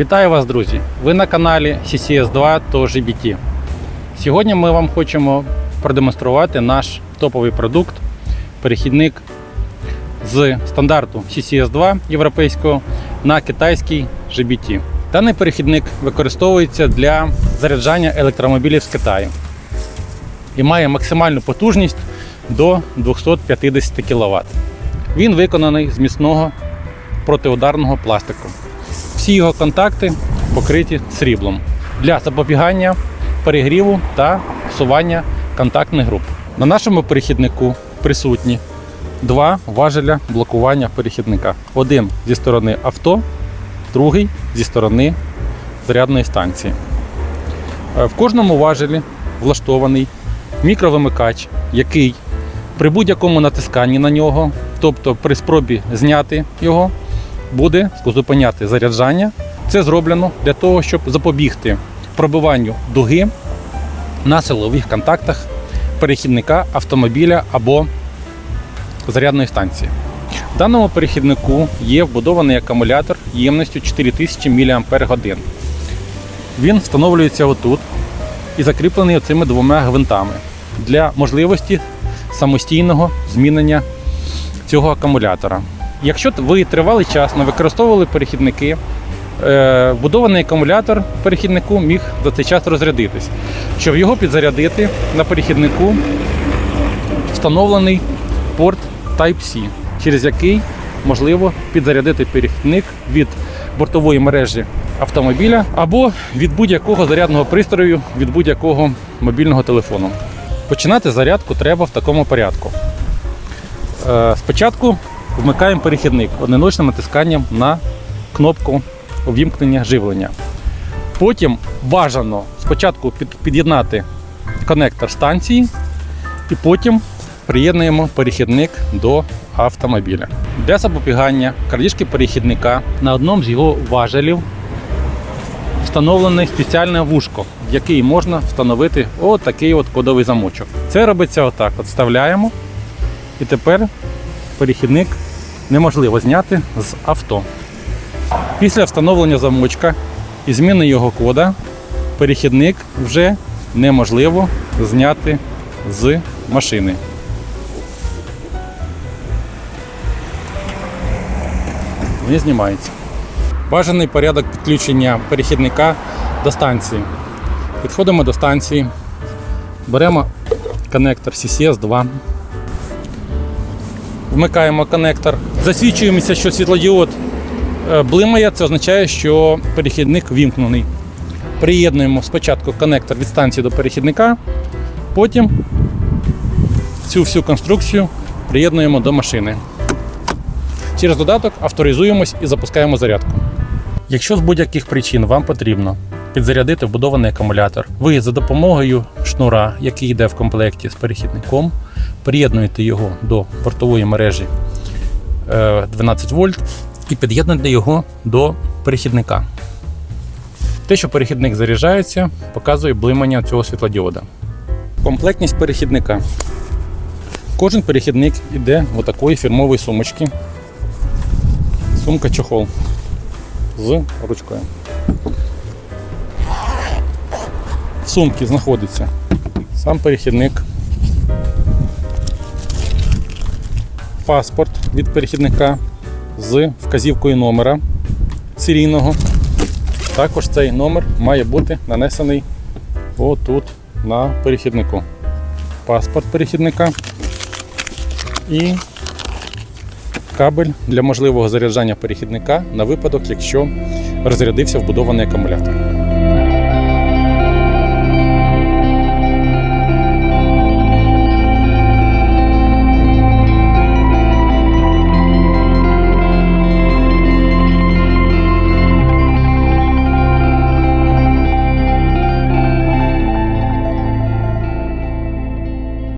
Вітаю вас, друзі! Ви на каналі CCS2 то GBT. Сьогодні ми вам хочемо продемонструвати наш топовий продукт, перехідник з стандарту CCS2 європейського на китайський GBT. Даний перехідник використовується для заряджання електромобілів з Китаю і має максимальну потужність до 250 кВт. Він виконаний з міцного протиударного пластику. Всі його контакти покриті сріблом для запобігання перегріву та всування контактних груп. На нашому перехіднику присутні два важеля блокування перехідника. Один зі сторони авто, другий зі сторони зарядної станції. Е, В кожному важелі влаштований мікровимикач, який при будь-якому натисканні на нього, тобто при спробі зняти його, буде зупиняти заряджання. Це зроблено для того, щоб запобігти пробиванню дуги на силових контактах перехідника автомобіля або зарядної станції. В даному перехіднику є вбудований акумулятор ємністю 4000 мАч. Він встановлюється отут і закріплений цими двома гвинтами для можливості самостійного змінення цього акумулятора. Якщо ви тривалий час не використовували перехідники, е, вбудований акумулятор перехіднику міг за цей час розрядитись. Щоб його підзарядити на перехіднику, встановлений порт Type-C, через який можливо підзарядити перехідник від бортової мережі автомобіля або від будь-якого зарядного пристрою, від будь-якого мобільного телефону. Починати зарядку треба в такому порядку. Е, Спочатку вмикаємо перехідник одиночним натисканням на кнопку увімкнення живлення. Потім бажано спочатку під'єднати конектор станції і потім приєднуємо перехідник до автомобіля. Для запобігання крадіжки перехідника на одному з його важелів встановлене спеціальне вушко, в який можна встановити отакий от кодовий замочок. Це робиться отак: от вставляємо, і тепер перехідник неможливо зняти з авто. Після встановлення замочка і зміни його кода, перехідник вже неможливо зняти з машини. Не знімається. Бажаний порядок підключення перехідника до станції. Підходимо до станції, беремо коннектор CCS2, вмикаємо коннектор, засвідчуємося, що світлодіод е, блимає, це означає, що перехідник вімкнений. Приєднуємо спочатку коннектор від станції до перехідника, потім цю всю конструкцію приєднуємо до машини. Через додаток авторизуємось і запускаємо зарядку. Якщо з будь-яких причин вам потрібно підзарядити вбудований акумулятор, ви за допомогою шнура, який йде в комплекті з перехідником, приєднуєте його до портової мережі е, 12 вольт і під'єднуєте його до перехідника. Те, що перехідник заряджається, показує блимання цього світлодіода. Комплектність перехідника. Кожен перехідник йде в такої фірмової сумочки. Сумка чохол з ручкою. В сумці знаходиться сам перехідник, паспорт від перехідника з вказівкою номера серійного. Також цей номер має бути нанесений отут на перехіднику. Паспорт перехідника і кабель для можливого заряджання перехідника на випадок, якщо розрядився вбудований акумулятор.